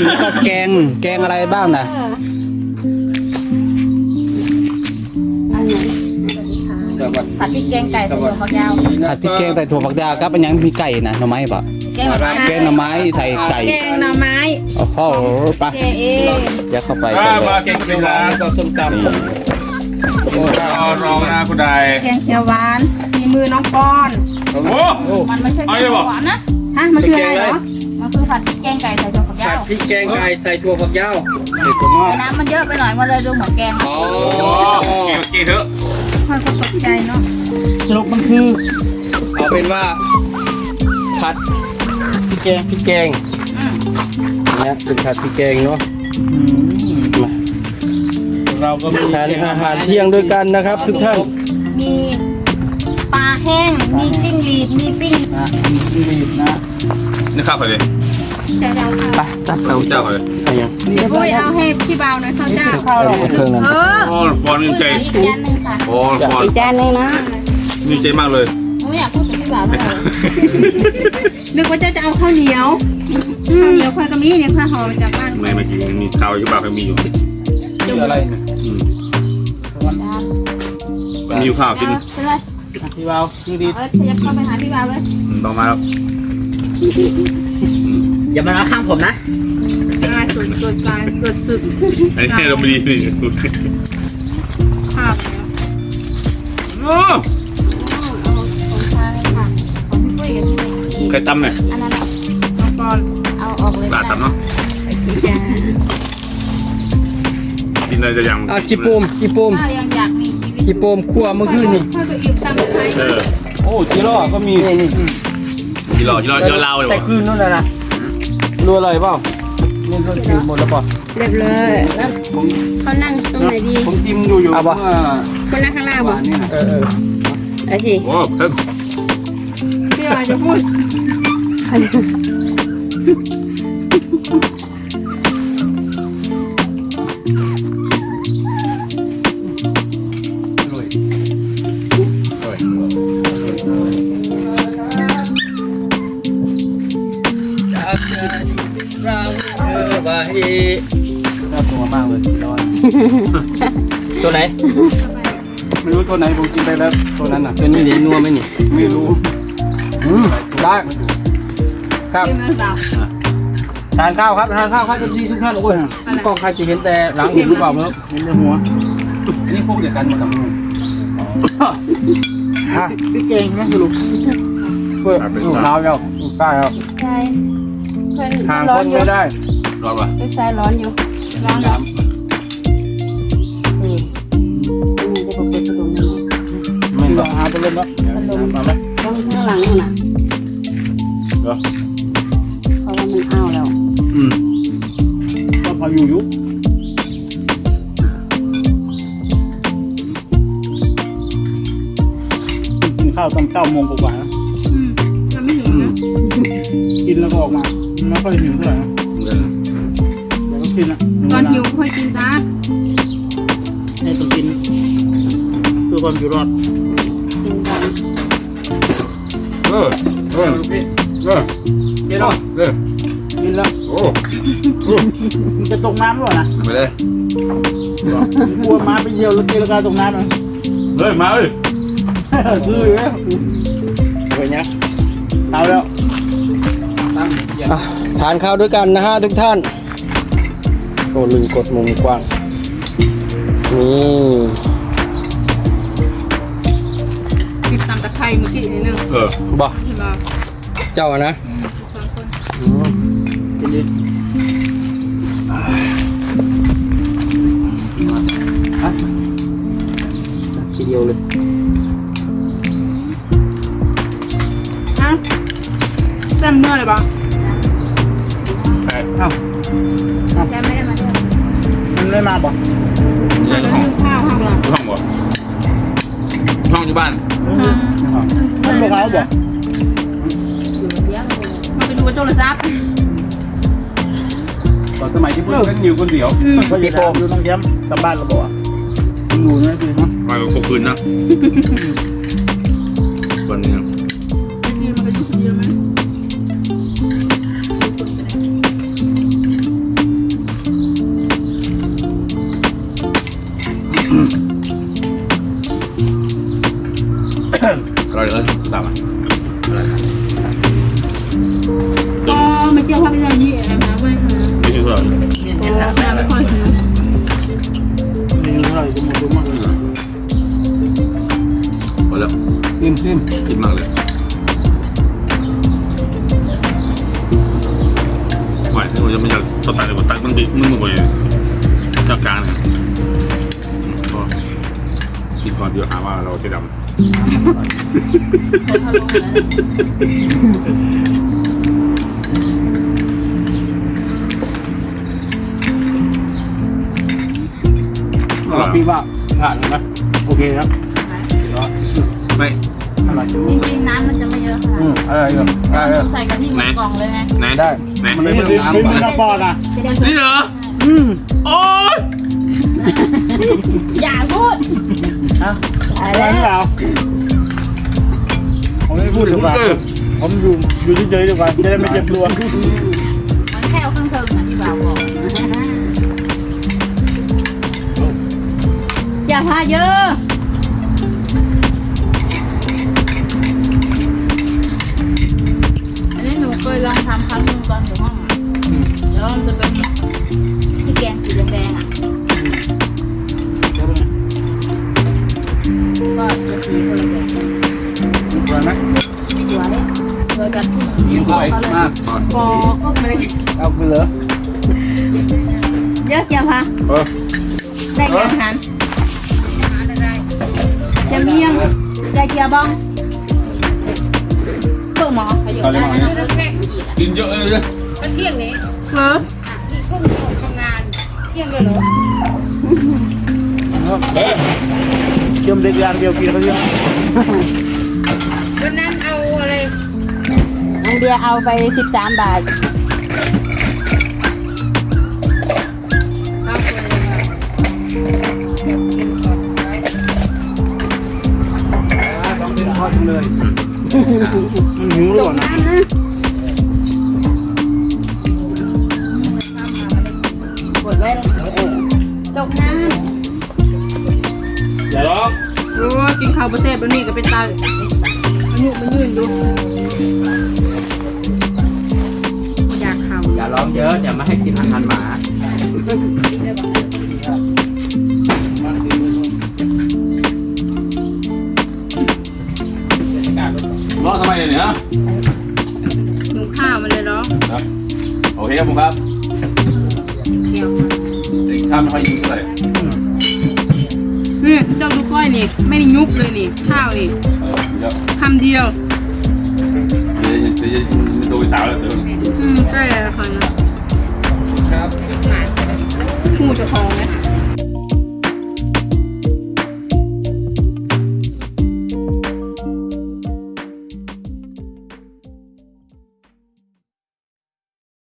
ำชอบแกงแกงอะไรบ้างนะอันนี้สวัสผัดพริกแกงไก่ใส่ถั่วฝักยาวดีนะผัดพริกแกงใส่ถั่วฝักยาวครับเป็นหยังมีไก่นะหน่อไม้ปะแกงหน่อไม้แกงหน่อไม้ใส่ไก่แกงหน่อไม้โอ้โหไปแกงเองยัดเข้าไปอ่ากันเลมายเก่งเขียวหวานแล้วก็ส้มตำรอรองนะคุณใดแกงเขียวหวานมีมือน้องปอนโอ้โหมันไม่ใช่แกเอางเลยบอกหวานนะฮะมันคืออะไรเหรอ มันคือผัดพริกแกงไก่ใส่ถั่วฝักยาผัดวพริกแกงไก่ใส่ถั่วฝักยาวแต่น้ำมันเยอะไปหน่อยมันเลยดูเหมือนแกงอ๋อโอ้เก่งเก่งเถอะค่อยก็ตกใจเนาะสรุปมันคือเอาเป็นว่า ผัดพริกแกงพริกแกงอืมเนี่ยเป็นผัดพริกแกงเนาะเราก็มีทานอาหารเที่ยงด้วยกันนะครับ ทุกท่านมีปลาแห้ง มีจิ้งหรีดมีปิ้งนะมีจิ้งหรีดนะ นี่ข้าวใครเลยเจ้าเจ้าไปตัดเราเจ้าใครเลยไปยังเดี๋ยวปุ้ยเอาให้พี่เบาหน่อยข้าวเจ้าเอาเครื่องนั้นเออโอ้บอลปุ้นี่ยใจอีกจานหนึ่งค่ะโอ้บอลอีกจานหนึ่งนะนี่ใจมากเลยหนูอยากพูดกับพี่บ่าวเลยนึกว่าเจ้าจะเอาข้าวเหนียวข้าวเหนียวค่อยก็มีเนี่ยค่อยห่อมาจากบ้านไม่ไม่กินมีข้าวอยู่บ้านก็มีอยู่คืออะไรเนี่ยอืมจ้ามันมีอยู่ข้าวกินไปเลยพี่เบาจิ้งหรีดเออขยับเข้าไปหาพี่บ่าวเลยอืมต้องมาแล้ว อย่ามาเอาข้างผมนะกายสุดสุดกายสุดสุดอันนี้เราไม่ดีนี่ภาพโอ้ของชายค่ะของพี่ปุ้ยกับพี่เด็กอีกใครตำเนี่ยอันนั้นแหละน้องปอนเอาออกเลยตาตำเนาะจ้ากินอะไรจะยังอะจิโปมจิโปมถ้ายังอยากมีชีวิตจิโปมคั่วเมื่อคืนนี่ค่อยไปอิ่มตามใคร เออ โอ้จิโร่ก็มี นี่นี่ ที่รอที่รอที่รอเล่าเลยแต่วะคืนนั่นแหละนะรู้อะไรเปล่านี่รถจืดหมดแล้วป่ะเรียบเลยแล้วเขานั่งตรงไหนดีผมจิ้มอยู่อยู่เอาปะเมื่อคนนั่งข้างล่างวาบ่นนี่นะเออเออไอ้ทีโอ้เพิ่มพี่ลอยจะพูด เอน่ากลัวมากเลยร้อนตัวไหนไม่รู้ตัวไหนผมกินไปแล้วตัวนั้นน่ะตัวนี้เดี๋ยวนัวไหมนี่ไม่รู้อืมได้ครับพี่มันเปล่าทานข้าวครับทานข้าวครับทุกที่ทุกท่านโอ้ยกล้องใครจะเห็นแต่หลังเห็นหรือเปล่าไม่รู้เห็นแต่หัวอันนี้พวกเดียวกันหมดกับมืออะพี่เก่งนะสรุปเพื่อลูกเท้าเจ้าลูกใต้ครับใช่เพื่อนห่างร้คอนนอยู่ไม่ได้ รอดป่ะลูกชายร้อนอยู่ร้อนแล้วนี่นี่จะเปิดพัดลมนั่นไม่ต้องหาตัวเล่นแล้วมาไหมตรงข้างหลังนั่นน่ะเหรอเพราะว่ามันอ้าวแล้ว อืมก็พออยู่ยุกินข้าวตอนเก้าโมงกว่าๆนะยังไม่หิวนะกินแล้วก็ออกมาไม่ค่อยหิวเท่าไหร่นะแต่ ก็กินนะตอนหิวค่อยกินนะให้ต้องกินเพื่อความอยู่รอดกินก่อนเออเออเออเจ๊เนาะเออกินแล้วโอ้มันจะตกน้ำหรือเปล่านะไปเลยกลัวม้าไปเยี่ยวแล้วตีลังกาตกน้ำนะเฮ้ยมาเลยคืออยู่แล้วเฮ้ยเนี่ยเอาแล้วอะทานข้าวด้วยกันนะฮะทุกท่าน โอ้ลืมกดมุมกว้าง นี่กินตำตะไคร้เมื่อกี้นิดนึงเออบ่เจ้าอะนะสองคนอืมกินดิฮะทีเดียวเลยฮะเต็มเมื่อเลยปะแปดเอ้า ใช่ไม่ได้มาด้วยมันไม่มาบอกยัแล้วงห้องข้าวข้าวเราห้องบ่ห้องอยู่บ้านมันบอกเขาบอกมาไปดูโทรศัพท์ตอนสมัยที่เพิ่งเล่นนิวคนเดียวก็จะถามอยู่น้องแย้มกลับบ้านเราบอกว่าอยู่นะคือเนาะมาก็คืนนะวันนี้ อร่อยเลยตามมาก็มันเกี่ยวกับเรื่องนี้นะเว้ยคะไม่ถึงเท่าไหร่เนี่ยเนหลักแล้ไม่ค่อยถึงไม่ถึงเท่าไหร่จะหมดจะหมดเลยนะพอแล้วนิ่มนิ่มกินมากเลย กินก่อนเดี๋ยวหาว่าเราจะดำพี่ว่าผ่านนะโอเคครับไม่อร่อยจังจริงๆน้ำมันจะไม่เยอะขนาดอืมอร่อยครับอร่อยครับ ใส่กะทิหมดกล่องเลยไง ไหนได้ ไหนมันไม่ถึงน้ำมันน้ำปอนอะจะได้นี่เหรอ อืม โอ๊ย อย่าพูดฮะตายอะไรแล้วเปล่าผมไม่พูดดีกว่าเออผมอยู่อยู่เฉยๆดีกว่าจะได้ไม่เจ็บตัวมันแค่เอาเครื่องเทิงนะที่บ่าวบอกอย่าพาเยอะ แบบที่ยิงสวยมากพอก็ไม่ได้เอาไปเลยเยอะจ้ะพะเออได้ยังหันจะเมียงได้เกียร์บ้องเพิ่งหมอขยับได้นะเลิกแค่กี่อะกินเยอะเลยก็เที่ยงนี้เอออะอีกครึ่งชั่วโมงทำงานเที่ยงเลยเหรอเชื่อมเด็กยางเดียวกินเขาเยอะวันนั้นเอาอะไรน้อง เบียร์เอาไปสิบสามบาทเอาไปเลยค่ะเดี๋ยวกินก่อนต้องเป็นทอดเลยมันหิวหรือเปล่านะกดไว้เลยตกน้อย่าร้องโอ้กินข้าวประเทศบะนี่ก็เป็นตาอันนี้มันยืนดู เยอะเดี๋ยวมาให้กินอาหารหมาร้องทำไมเนี่ยฮะหิวข้าวมันเลยร้องโอเคครับผมครับเกี่ยวเด็กข้ามไม่ค่อยยิงเท่าไหร่นี่เจ้าดูก้อยนี่ไม่ได้ยุกเลยนี่ข้าวนี่เออเดี๋ยวคำเดียวเดี๋ยวเดี๋ยวเดี๋ยวเป็นตัวสาวแล้วเดี๋ยวอืมใกล้แล้วค่ะนะ